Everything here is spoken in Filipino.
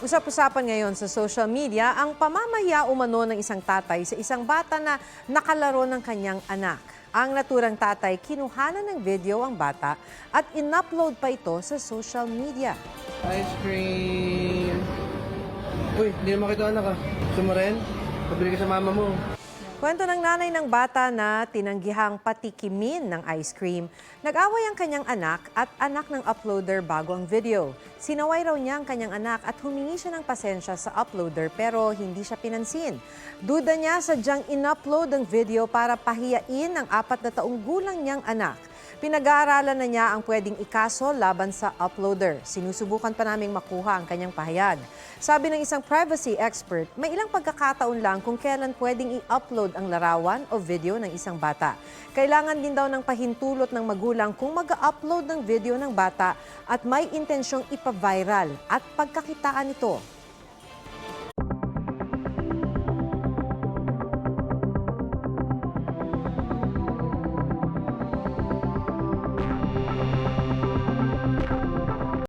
Usap-usapan ngayon sa social media ang pamamaya umano ng isang tatay sa isang bata na nakalaro ng kanyang anak. Ang naturang tatay kinuhanan ng video ang bata at in-upload pa ito sa social media. Ice cream. Uy, hindi naman kita anak ah. Gusto? Pabili ka sa mama mo. Kwento ng nanay ng bata na tinanggihang patikimin ng ice cream. Nag-away ang kanyang anak at anak ng uploader bago ang video. Sinaway raw niya ang kanyang anak at humingi siya ng pasensya sa uploader pero hindi siya pinansin. Duda niya sadyang in-upload ang video para pahiyain ang apat na taong gulang niyang anak. Pinag-aaralan na niya ang pwedeng ikaso laban sa uploader. Sinusubukan pa naming makuha ang kanyang pahayag. Sabi ng isang privacy expert, may ilang pagkakataon lang kung kailan pwedeng i-upload ang larawan o video ng isang bata. Kailangan din daw ng pahintulot ng magulang kung mag-upload ng video ng bata at may intensyong ipa-viral at pagkakitaan ito.